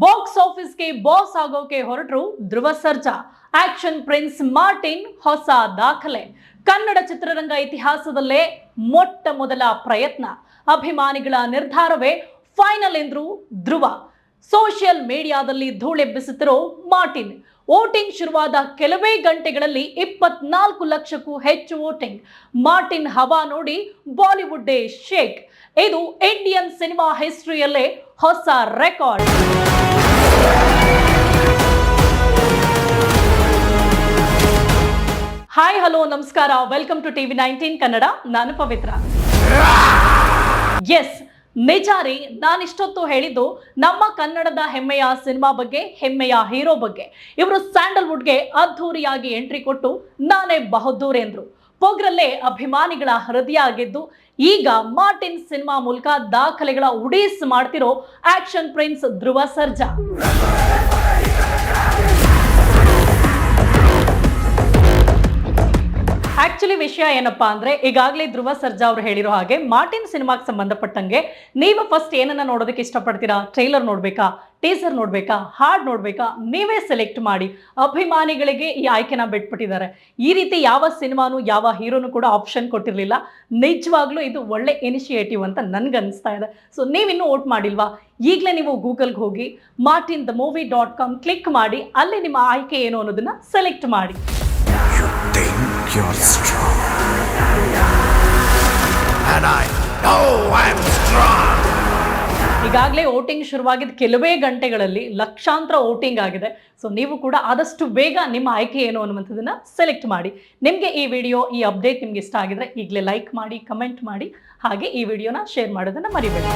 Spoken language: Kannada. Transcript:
ಬಾಕ್ಸ್ ಆಫೀಸ್ಗೆ ಬಾಸ್ ಆಗೋಕೆ ಹೊರಟರು Dhruva Sarja. Action prince Martin ಹೊಸ ದಾಖಲೆ. ಕನ್ನಡ ಚಿತ್ರರಂಗ ಇತಿಹಾಸದಲ್ಲೇ ಮೊಟ್ಟ ಮೊದಲ ಪ್ರಯತ್ನ. ಅಭಿಮಾನಿಗಳ ನಿರ್ಧಾರವೇ ಫೈನಲ್ ಎಂದ್ರು ಧ್ರುವ. ಸೋಷಿಯಲ್ ಮೀಡಿಯಾದಲ್ಲಿ ಧೂಳೆಬ್ಬಿಸುತ್ತಿರೋ ಮಾರ್ಟಿನ್. ವೋಟಿಂಗ್ ಶುರುವಾದ ಕೆಲವೇ ಗಂಟೆಗಳಲ್ಲಿ ಇಪ್ಪತ್ನಾಲ್ಕು ಲಕ್ಷಕ್ಕೂ ಹೆಚ್ಚು ವೋಟಿಂಗ್. ಮಾರ್ಟಿನ್ ಹವಾ ನೋಡಿ ಬಾಲಿವುಡ್ ಡೇ ಶೇಕ್. ಇದು ಇಂಡಿಯನ್ ಸಿನಿಮಾ ಹಿಸ್ಟ್ರಿಯಲ್ಲೇ ಹೊಸ ರೆಕಾರ್ಡ್. ಹಾಯ್, ಹಲೋ, ನಮಸ್ಕಾರ. Welcome to TV nineteen Kannada. ನಾನು ಪವಿತ್ರ. ಎಸ್ ನಿಜ ರೀ ನಾನಿಷ್ಟೊತ್ತು ಹೇಳಿದ್ದು ನಮ್ಮ ಕನ್ನಡದ ಹೆಮ್ಮೆಯ ಸಿನಿಮಾ ಬಗ್ಗೆ, ಹೆಮ್ಮೆಯ ಹೀರೋ ಬಗ್ಗೆ. ಇವರು ಸ್ಯಾಂಡಲ್ವುಡ್ಗೆ ಅದ್ಧೂರಿಯಾಗಿ ಎಂಟ್ರಿ ಕೊಟ್ಟು ನಾನೇ ಬಹದ್ದೂರ್ ಎಂದ್ರು. ಪೊಗ್ರಲ್ಲೇ ಅಭಿಮಾನಿಗಳ ಹೃದಯ ಆಗಿದ್ದು ಈಗ ಮಾರ್ಟಿನ್ ಸಿನಿಮಾ ಮೂಲಕ ದಾಖಲೆಗಳ ಉಡೀಸ್ ಮಾಡ್ತಿರೋ action prince Dhruva Sarja. Actually ವಿಷಯ ಏನಪ್ಪಾ ಅಂದ್ರೆ ಈಗಾಗಲೇ ಧ್ರುವ ಸರ್ಜಾ ಅವರು ಹೇಳಿರೋ ಹಾಗೆ ಮಾರ್ಟಿನ್ ಸಿನಿಮಾಗೆ ಸಂಬಂಧಪಟ್ಟಂಗೆ ನೀವು ಫಸ್ಟ್ ಏನನ್ನ ನೋಡೋದಕ್ಕೆ ಇಷ್ಟಪಡ್ತೀರಾ? ಟ್ರೈಲರ್ ನೋಡ್ಬೇಕಾ? ಟೀಸರ್ ನೋಡ್ಬೇಕಾ? ಹಾಡ್ ನೋಡ್ಬೇಕಾ? ನೀವೇ ಸೆಲೆಕ್ಟ್ ಮಾಡಿ ಅಭಿಮಾನಿಗಳಿಗೆ ಈ ಆಯ್ಕೆನ ಬಿಟ್ಬಿಟ್ಟಿದ್ದಾರೆ. ಈ ರೀತಿ ಯಾವ ಸಿನಿಮಾನು, ಯಾವ ಹೀರೋನು ಕೂಡ ಆಪ್ಷನ್ ಕೊಟ್ಟಿರಲಿಲ್ಲ. ನಿಜವಾಗ್ಲೂ ಇದು ಒಳ್ಳೆ ಇನಿಷಿಯೇಟಿವ್ ಅಂತ ನನ್ಗನ್ನಿಸ್ತಾ ಇದೆ. ಸೊ ನೀವಿನ್ನೂ ವೋಟ್ ಮಾಡಿಲ್ವಾ? ಈಗಲೇ ನೀವು ಗೂಗಲ್ಗೆ ಹೋಗಿ Martin the movie dot com click ಮಾಡಿ ಅಲ್ಲಿ ನಿಮ್ಮ ಆಯ್ಕೆ ಏನು ಅನ್ನೋದನ್ನ ಸೆಲೆಕ್ಟ್ ಮಾಡಿ. You're strong. And I know I'm strong. ಈಗಾಗಲೇ ವೋಟಿಂಗ್ ಶುರುವಾಗಿದ್ದ ಕೆಲವೇ ಗಂಟೆಗಳಲ್ಲಿ ಲಕ್ಷಾಂತರ ವೋಟಿಂಗ್ ಆಗಿದೆ ಸೊ ನೀವು ಕೂಡ ಆದಷ್ಟು ಬೇಗ ನಿಮ್ಮ ಆಯ್ಕೆ ಏನು ಅನ್ನುವಂಥದ್ದನ್ನು ಸೆಲೆಕ್ಟ್ ಮಾಡಿ ನಿಮಗೆ ಈ ವಿಡಿಯೋ, ಈ ಅಪ್ಡೇಟ್ ನಿಮ್ಗೆ ಇಷ್ಟ ಆಗಿದ್ರೆ ಈಗಲೇ ಲೈಕ್ ಮಾಡಿ ಕಮೆಂಟ್ ಮಾಡಿ ಹಾಗೆ ಈ ವಿಡಿಯೋನ ಶೇರ್ ಮಾಡೋದನ್ನು ಮರಿಬೇಡಿ